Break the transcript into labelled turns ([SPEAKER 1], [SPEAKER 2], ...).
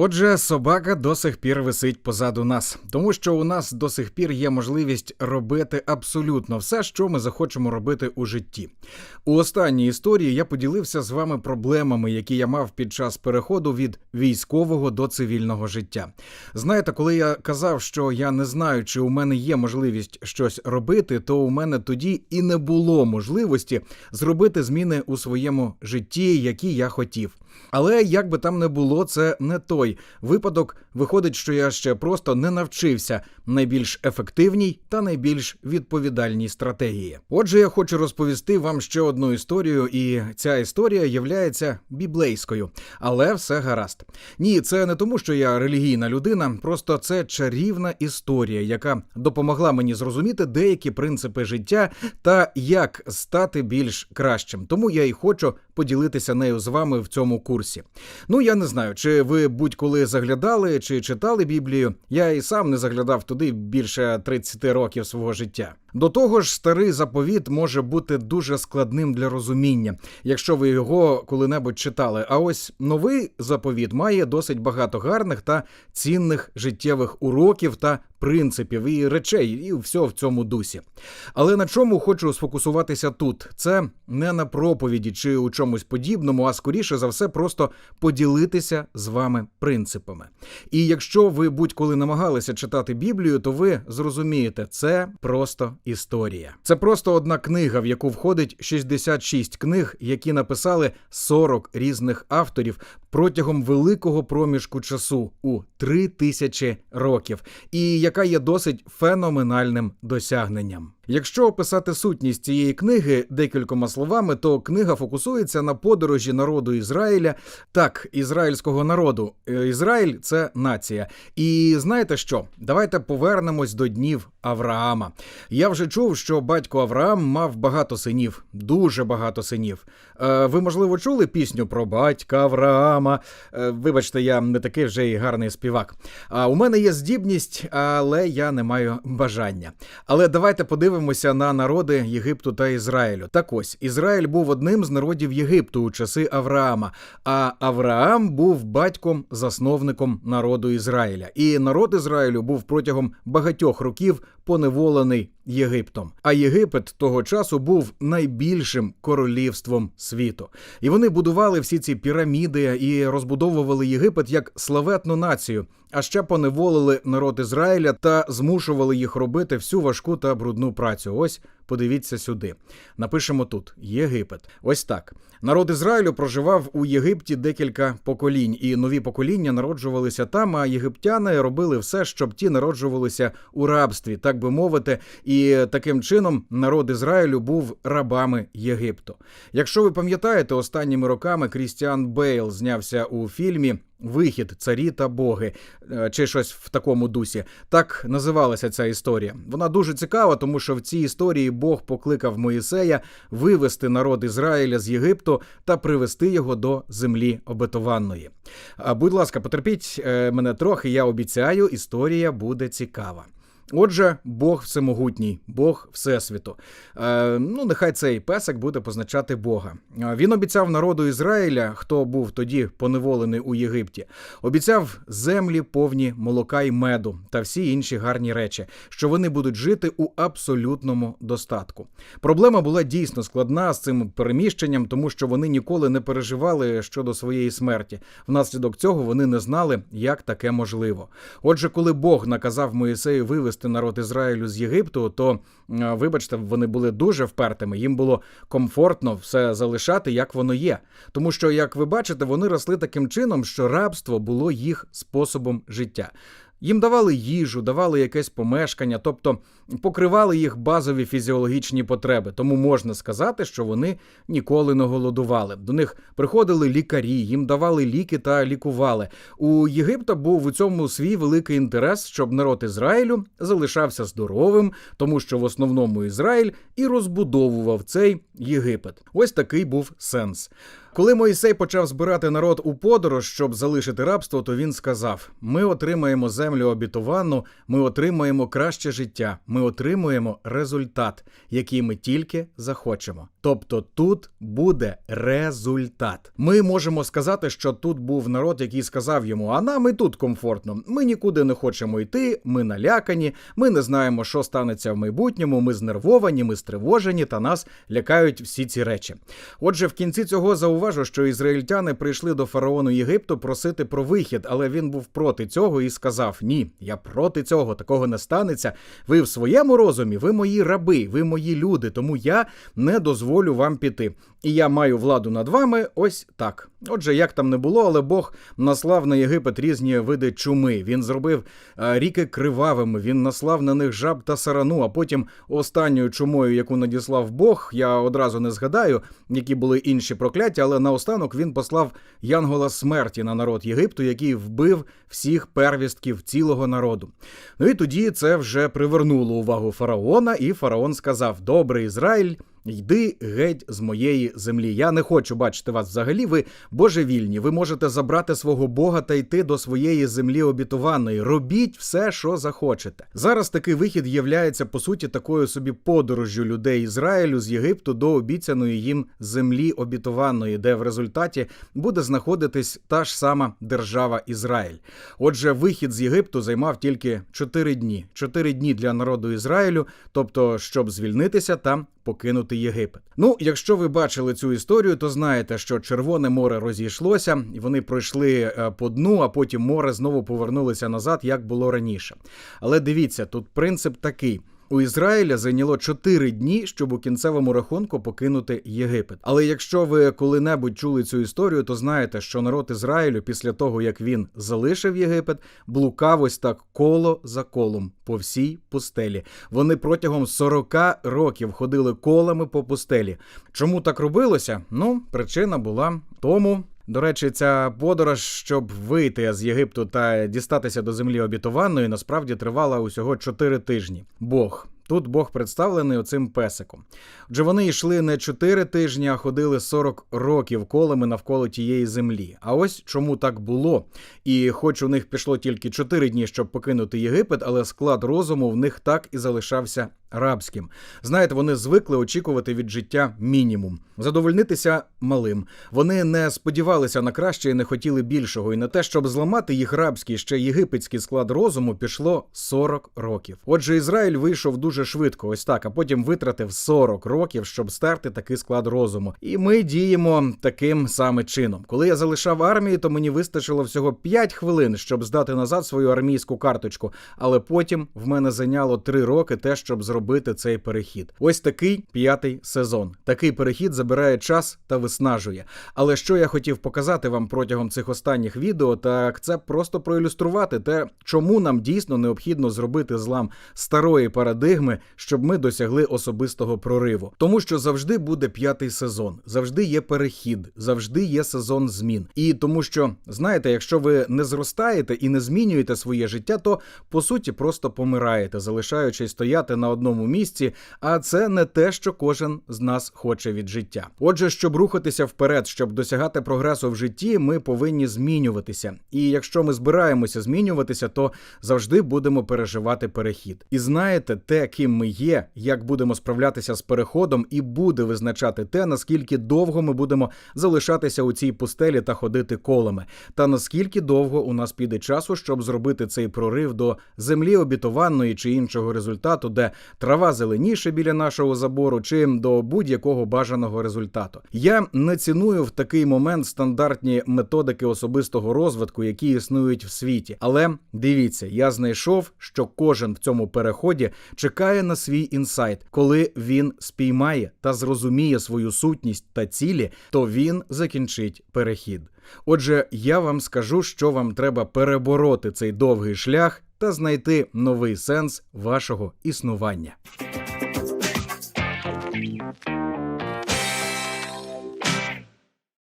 [SPEAKER 1] Отже, собака до сих пір висить позаду нас, тому що у нас до сих пір є можливість робити абсолютно все, що ми захочемо робити у житті. У останній історії я поділився з вами проблемами, які я мав під час переходу від військового до цивільного життя. Знаєте, коли я казав, що я не знаю, чи у мене є можливість щось робити, то у мене тоді і не було можливості зробити зміни у своєму житті, які я хотів. Але як би там не було, це не той випадок. Виходить, що я ще просто не навчився найбільш ефективній та найбільш відповідальній стратегії. Отже, я хочу розповісти вам ще одну історію, і ця історія являється біблейською, але все гаразд. Ні, це не тому, що я релігійна людина, просто це чарівна історія, яка допомогла мені зрозуміти деякі принципи життя та як стати більш кращим. Тому я і хочу поділитися нею з вами в цьому курсі. Ну я не знаю, чи ви будь-коли заглядали чи читали Біблію. Я і сам не заглядав туди більше 30 років свого життя. До того ж, старий заповіт може бути дуже складним для розуміння, якщо ви його коли-небудь читали. А ось новий заповіт має досить багато гарних та цінних життєвих уроків та принципів і речей, і все в цьому дусі. Але на чому хочу сфокусуватися тут? Це не на проповіді чи у чомусь подібному, а скоріше за все, просто поділитися з вами принципами. І якщо ви будь-коли намагалися читати Біблію, то ви зрозумієте, це просто історія. Це просто одна книга, в яку входить 66 книг, які написали 40 різних авторів протягом великого проміжку часу у 3000 років, і яка є досить феноменальним досягненням. Якщо описати сутність цієї книги декількома словами, то книга фокусується на подорожі народу Ізраїля, так, ізраїльського народу. Е, Ізраїль це нація. І знаєте що? Давайте повернемось до днів Авраама. Я вже чув, що батько Авраам мав багато синів, дуже багато синів. Е, ви, можливо, чули пісню про батька Авраама? Е, вибачте, я не такий вже й гарний співак. А у мене є здібність, але я не маю бажання. Але давайте подивимося на народи Єгипту та Ізраїлю. Так ось Ізраїль був одним з народів Єгипту у часи Авраама, а Авраам був батьком засновником народу Ізраїля. І народ Ізраїлю був протягом багатьох років поневолений Єгиптом. А Єгипет того часу був найбільшим королівством світу. І вони будували всі ці піраміди і розбудовували Єгипет як славетну націю, а ще поневолили народ Ізраїля та змушували їх робити всю важку та брудну працю. Ось подивіться сюди. Напишемо тут Єгипет. Ось так. Народ Ізраїлю проживав у Єгипті декілька поколінь, і нові покоління народжувалися там. А єгиптяни робили все, щоб ті народжувалися у рабстві, так би мовити. І таким чином народ Ізраїлю був рабами Єгипту. Якщо ви пам'ятаєте, останніми роками Крістіан Бейл знявся у фільмі. Вихід, царі та боги, е, чи щось в такому дусі. Так називалася ця історія. Вона дуже цікава, тому що в цій історії Бог покликав Моїсея вивести народ Ізраїля з Єгипту та привести його до землі обетованої. А будь ласка, потерпіть е, мене трохи. Я обіцяю, історія буде цікава. Отже, Бог всемогутній, Бог Всесвіту. Е, ну, нехай цей песик буде позначати Бога. Е, Він обіцяв народу Ізраїля, хто був тоді поневолений у Єгипті, обіцяв землі повні молока й меду та всі інші гарні речі, що вони будуть жити у абсолютному достатку. Проблема була дійсно складна з цим переміщенням, тому що вони ніколи не переживали щодо своєї смерті. Внаслідок цього вони не знали, як таке можливо. Отже, коли Бог наказав Моїсею вивести народ Ізраїлю з Єгипту, то е, вибачте, вони були дуже впертими. Їм було комфортно все залишати, як воно є. Тому що, як ви бачите, вони росли таким чином, що рабство було їх способом життя. Їм давали їжу, давали якесь помешкання, тобто покривали їх базові фізіологічні потреби. Тому можна сказати, що вони ніколи не голодували. До них приходили лікарі, їм давали ліки та лікували. У Єгипта був у цьому свій великий інтерес, щоб народ Ізраїлю залишався здоровим, тому що в основному Ізраїль і розбудовував цей Єгипет. Ось такий був сенс. Коли Моїсей почав збирати народ у подорож, щоб залишити рабство, то він сказав: Ми отримаємо землю обітовану, ми отримаємо краще життя, ми отримуємо результат, який ми тільки захочемо. Тобто тут буде результат. Ми можемо сказати, що тут був народ, який сказав йому: а нам і тут комфортно. Ми нікуди не хочемо йти, ми налякані, ми не знаємо, що станеться в майбутньому. Ми знервовані, ми стривожені, та нас лякають всі ці речі. Отже, в кінці цього зауважу, що ізраїльтяни прийшли до фараону Єгипту просити про вихід, але він був проти цього і сказав: Ні, я проти цього, такого не станеться. Ви в своєму розумі, ви мої раби, ви мої люди, тому я не дозволю вам піти. І я маю владу над вами ось так. Отже, як там не було, але Бог наслав на Єгипет різні види чуми. Він зробив е, ріки кривавими, він наслав на них жаб та сарану. А потім останньою чумою, яку надіслав Бог, я одразу не згадаю, які були інші прокляття, але наостанок він послав янгола смерті на народ Єгипту, який вбив всіх первістків цілого народу. Ну і тоді це вже привернуло увагу фараона, і фараон сказав: Добре, Ізраїль. Йди геть з моєї землі. Я не хочу бачити вас взагалі. Ви божевільні. Ви можете забрати свого Бога та йти до своєї землі обітованої. Робіть все, що захочете. Зараз такий вихід являється по суті такою собі подорожжю людей Ізраїлю з Єгипту до обіцяної їм землі обітованої, де в результаті буде знаходитись та ж сама держава Ізраїль. Отже, вихід з Єгипту займав тільки 4 дні. 4 дні для народу Ізраїлю, тобто щоб звільнитися та покинути Єгипет. Ну, якщо ви бачили цю історію, то знаєте, що Червоне море розійшлося, і вони пройшли е, по дну, а потім море знову повернулося назад, як було раніше. Але дивіться, тут принцип такий. У Ізраїля зайняло 4 дні, щоб у кінцевому рахунку покинути Єгипет. Але якщо ви коли-небудь чули цю історію, то знаєте, що народ Ізраїлю після того, як він залишив Єгипет, блукав ось так коло за колом по всій пустелі. Вони протягом 40 років ходили колами по пустелі. Чому так робилося? Ну, причина була тому. До речі, ця подорож, щоб вийти з Єгипту та дістатися до землі обітованої, насправді тривала усього 4 тижні. Бог. Тут Бог представлений оцим песиком. Отже, вони йшли не 4 тижні, а ходили 40 років колами навколо тієї землі. А ось чому так було. І хоч у них пішло тільки 4 дні, щоб покинути Єгипет, але склад розуму в них так і залишався рабським. Знаєте, вони звикли очікувати від життя мінімум, задовольнитися малим. Вони не сподівалися на краще і не хотіли більшого. І на те, щоб зламати їх рабський ще єгипетський склад розуму, пішло 40 років. Отже, Ізраїль вийшов дуже швидко, ось так, а потім витратив 40 років, щоб стерти такий склад розуму. І ми діємо таким саме чином. Коли я залишав армію, то мені вистачило всього 5 хвилин, щоб здати назад свою армійську карточку. Але потім в мене зайняло 3 роки те, щоб зробити зробити цей перехід. Ось такий п'ятий сезон. Такий перехід забирає час та виснажує. Але що я хотів показати вам протягом цих останніх відео, так це просто проілюструвати те, чому нам дійсно необхідно зробити злам старої парадигми, щоб ми досягли особистого прориву. Тому що завжди буде п'ятий сезон, завжди є перехід, завжди є сезон змін. І тому що, знаєте, якщо ви не зростаєте і не змінюєте своє життя, то по суті просто помираєте, залишаючись стояти на одному одному місці, а це не те, що кожен з нас хоче від життя. Отже, щоб рухатися вперед, щоб досягати прогресу в житті, ми повинні змінюватися. І якщо ми збираємося змінюватися, то завжди будемо переживати перехід. І знаєте, те, ким ми є, як будемо справлятися з переходом, і буде визначати те, наскільки довго ми будемо залишатися у цій пустелі та ходити колами, та наскільки довго у нас піде часу, щоб зробити цей прорив до землі обітованої чи іншого результату, де трава зеленіше біля нашого забору, чи до будь-якого бажаного результату. Я не ціную в такий момент стандартні методики особистого розвитку, які існують в світі. Але дивіться, я знайшов, що кожен в цьому переході чекає на свій інсайт, коли він спіймає та зрозуміє свою сутність та цілі, то він закінчить перехід. Отже, я вам скажу, що вам треба перебороти цей довгий шлях та знайти новий сенс вашого існування.